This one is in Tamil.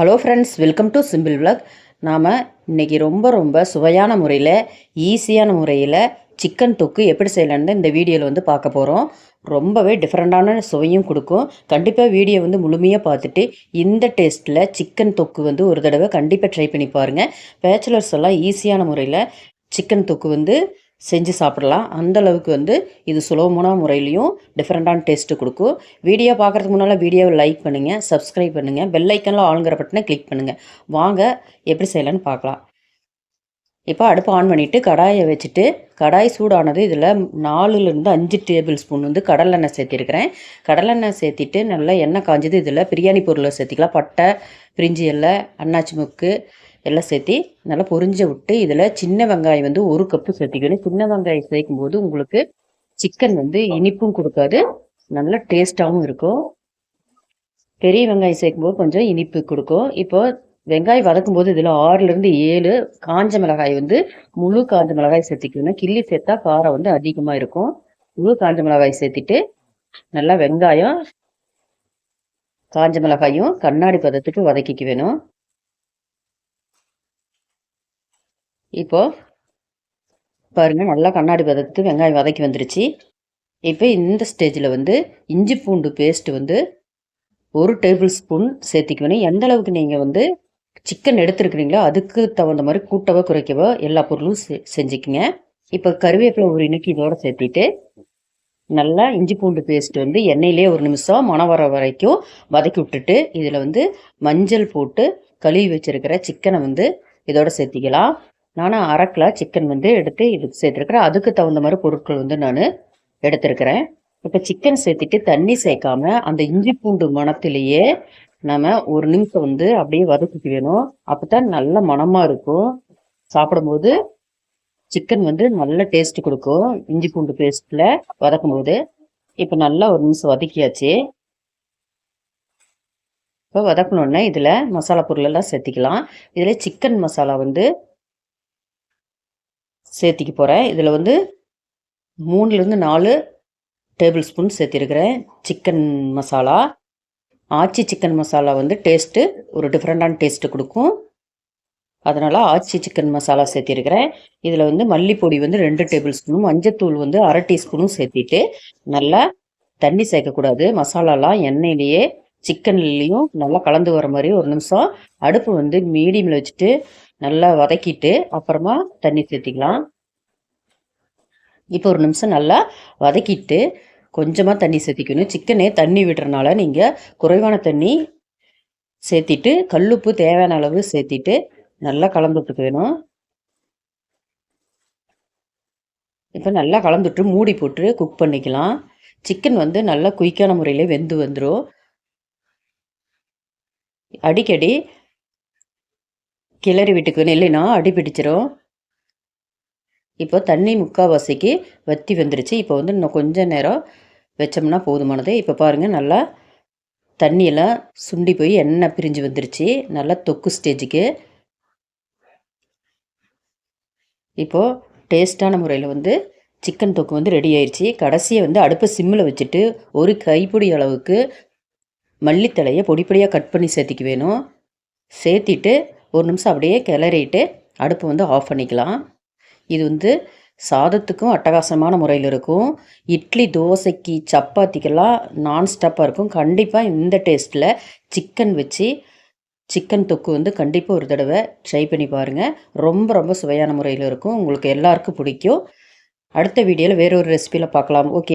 Hello friends welcome to simple vlog நாம் இன்றைக்கி ரொம்ப ரொம்ப சுவையான முறையில் ஈஸியான முறையில் சிக்கன் தொக்கு எப்படி செய்யலான்னு இந்த வீடியோவில் வந்து பார்க்க போகிறோம் ரொம்பவே டிஃப்ரெண்ட்டான சுவையும் கொடுக்கும். கண்டிப்பாக வீடியோ வந்து முழுமையாக பார்த்துட்டு இந்த டேஸ்ட்டில் சிக்கன் தொக்கு வந்து ஒரு தடவை கண்டிப்பாக ட்ரை பண்ணி பாருங்கள் பேச்சுலர்ஸ் எல்லாம் ஈஸியான முறையில் சிக்கன் தொக்கு வந்து செஞ்சு சாப்பிடலாம். அந்த அளவுக்கு வந்து இது சுலபமான முறையிலையும் டிஃப்ரெண்ட்டான டேஸ்ட்டு கொடுக்கும். வீடியோ பார்க்குறதுக்கு முன்னால் வீடியோவை லைக் பண்ணுங்கள் சப்ஸ்கிரைப் பண்ணுங்கள் பெல்லைக்கனில் ஆளுங்கிற பட்டனை கிளிக் பண்ணுங்கள் வாங்க எப்படி செய்யலான்னு பார்க்கலாம். இப்போ அடுப்பு ஆன் பண்ணிவிட்டு கடாயை வச்சுட்டு கடாய் சூடானது இதில் நாலுலேருந்து அஞ்சு டேபிள் ஸ்பூன் வந்து கடலெண்ணெய் சேர்த்திருக்கிறேன். கடலெண்ணெய் சேர்த்திட்டு நல்லா எண்ணெய் காஞ்சது இதில் பிரியாணி பொருளை சேர்த்திக்கலாம். பட்டை பிரிஞ்சி எல்லை அன்னாச்சி முக்கு எல்லாம் சேர்த்து நல்லா பொரிஞ்ச விட்டு இதில் சின்ன வெங்காயம் வந்து ஒரு கப்பு சேர்த்திக்கணும். சின்ன வெங்காயம் சேர்க்கும் போது உங்களுக்கு சிக்கன் வந்து இனிப்பும் கொடுக்காது. நல்லா டேஸ்ட்டாகவும் இருக்கும். பெரிய வெங்காயம் சேர்க்கும்போது கொஞ்சம் இனிப்பு கொடுக்கும். இப்போ வெங்காயம் வதக்கும் போது இதில் ஆறுலேருந்து ஏழு காஞ்ச மிளகாய் வந்து முழு காஞ்ச மிளகாய் சேர்த்திக்கணும். கிள்ளி சேர்த்தா காரம் வந்து அதிகமாக இருக்கும். முழு காஞ்ச மிளகாய் சேர்த்திட்டு நல்லா வெங்காயம் காஞ்ச மிளகாயும் கண்ணாடி பதத்துக்கு வதக்கிக்க வேணும். இப்போ பாருங்க நல்லா கண்ணாடி பதத்துக்கு வெங்காயம் வதக்கி வந்துருச்சு. இப்போ இந்த ஸ்டேஜில் வந்து இஞ்சி பூண்டு பேஸ்ட்டு வந்து ஒரு டேபிள் ஸ்பூன் சேர்த்திக்கணும் எந்த அளவுக்கு நீங்கள் வந்து சிக்கன் எடுத்துருக்குறீங்களோ அதுக்கு தகுந்த மாதிரி கூட்டவோ குறைக்கவோ எல்லா பொருளும் செ செஞ்சுக்கிங்க. இப்போ கருவேப்பிலை ஒரு இன்னைக்கு இதோட சேர்த்திட்டு நல்லா இஞ்சி பூண்டு பேஸ்ட் வந்து எண்ணெயிலே ஒரு நிமிஷம் மனம் வர வரைக்கும் வதக்கி விட்டுட்டு இதில் வந்து மஞ்சள் போட்டு கழுவி வச்சுருக்கிற சிக்கனை வந்து இதோட சேர்த்திக்கலாம். நானும் அரை கிலோ சிக்கன் வந்து எடுத்து இதுக்கு சேர்த்துருக்குறேன். அதுக்கு தகுந்த மாதிரி பொருட்கள் வந்து நான் எடுத்திருக்கிறேன். இப்போ சிக்கன் சேர்த்துட்டு தண்ணி சேர்க்காம அந்த இஞ்சி பூண்டு மணத்திலேயே நம்ம ஒரு நிமிஷம் வந்து அப்படியே வதக்கிக்க வேணும். அப்போ தான் நல்ல மணமாக இருக்கும். சாப்பிடும்போது சிக்கன் வந்து நல்ல டேஸ்ட் கொடுக்கும். இஞ்சி பூண்டு பேஸ்ட்டில் வதக்கும் போது இப்போ நல்லா ஒரு நிமிஷம் வதக்கியாச்சு. இப்போ வதக்கணுன்னா இதில் மசாலா பொருளெல்லாம் சேர்த்திக்கலாம். இதில் சிக்கன் மசாலா வந்து சேர்த்திக்க போகிறேன் இதில் வந்து மூணுலேருந்து நாலு டேபிள் ஸ்பூன் சேர்த்திருக்கிறேன். சிக்கன் மசாலா ஆச்சி சிக்கன் மசாலா வந்து டேஸ்ட்டு ஒரு டிஃப்ரெண்ட்டான டேஸ்ட்டு கொடுக்கும். அதனால் ஆச்சி சிக்கன் மசாலா சேர்த்திருக்கிறேன். இதில் வந்து மல்லிப்பொடி வந்து ரெண்டு டேபிள் ஸ்பூனும் மஞ்சத்தூள் வந்து அரை டீஸ்பூனும் சேர்த்திட்டு நல்லா தண்ணி சேர்க்கக்கூடாது. மசாலாலாம் எண்ணெயிலேயே சிக்கன்லேயும் நல்லா கலந்து வர மாதிரி ஒரு நிமிஷம். அடுப்பு வந்து மீடியமில் வச்சுட்டு நல்லா வதக்கிட்டு அப்புறமா தண்ணி சேர்த்திக்கலாம். இப்போ ஒரு நிமிஷம் நல்லா வதக்கிட்டு கொஞ்சமாக தண்ணி சேர்த்திக்கணும். சிக்கனே தண்ணி விடுறனால நீங்கள் குறைவான தண்ணி சேர்த்திட்டு கல்லுப்பு தேவையான அளவு சேர்த்திட்டு நல்லா கலந்துட்டு வேணும். இப்போ நல்லா கலந்துட்டு மூடி போட்டு குக் பண்ணிக்கலாம். சிக்கன் வந்து நல்லா குயிக்கான முறையில் வெந்து வந்துடும் அடிக்கடி கிளறி விட்டுக்கணும் இல்லைன்னா அடி பிடிச்சிரும். இப்போ தண்ணி முக்கால்வாசிக்கு வத்தி வந்துருச்சு. இப்போ வந்து இன்னும் கொஞ்சம் நேரம் வச்சோம்னா போதுமானது. இப்போ பாருங்கள் நல்லா தண்ணியெல்லாம் சுண்டி போய் எண்ணெய் பிரிஞ்சு வந்துருச்சு. நல்லா தொக்கு ஸ்டேஜுக்கு. இப்போது டேஸ்ட்டான முறையில் வந்து சிக்கன் தொக்கு வந்து ரெடி ஆயிடுச்சு கடைசியை வந்து அடுப்பை சிம்மில் வச்சுட்டு ஒரு கைப்பிடி அளவுக்கு மல்லித்தலையை பொடிப்படியாக கட் பண்ணி சேர்த்திக்க வேணும். சேர்த்திட்டு ஒரு நிமிஷம் அப்படியே கிளறிட்டு அடுப்பு வந்து ஆஃப் பண்ணிக்கலாம். இது வந்து சாதத்துக்கும் அட்டகாசமான முறையில் இருக்கும். இட்லி தோசைக்கு சப்பாத்திக்கெல்லாம் நான் ஸ்டப்பாக இருக்கும். கண்டிப்பாக இந்த டேஸ்ட்டில் சிக்கன் வச்சு சிக்கன் தொக்கு வந்து கண்டிப்பாக ஒரு தடவை ட்ரை பண்ணி பாருங்கள் ரொம்ப ரொம்ப சுவையான முறையில் இருக்கும். உங்களுக்கு எல்லாருக்கும் பிடிக்கும். அடுத்த வீடியோவில் வேறொரு ரெசிபியில் பார்க்கலாம். ஓகே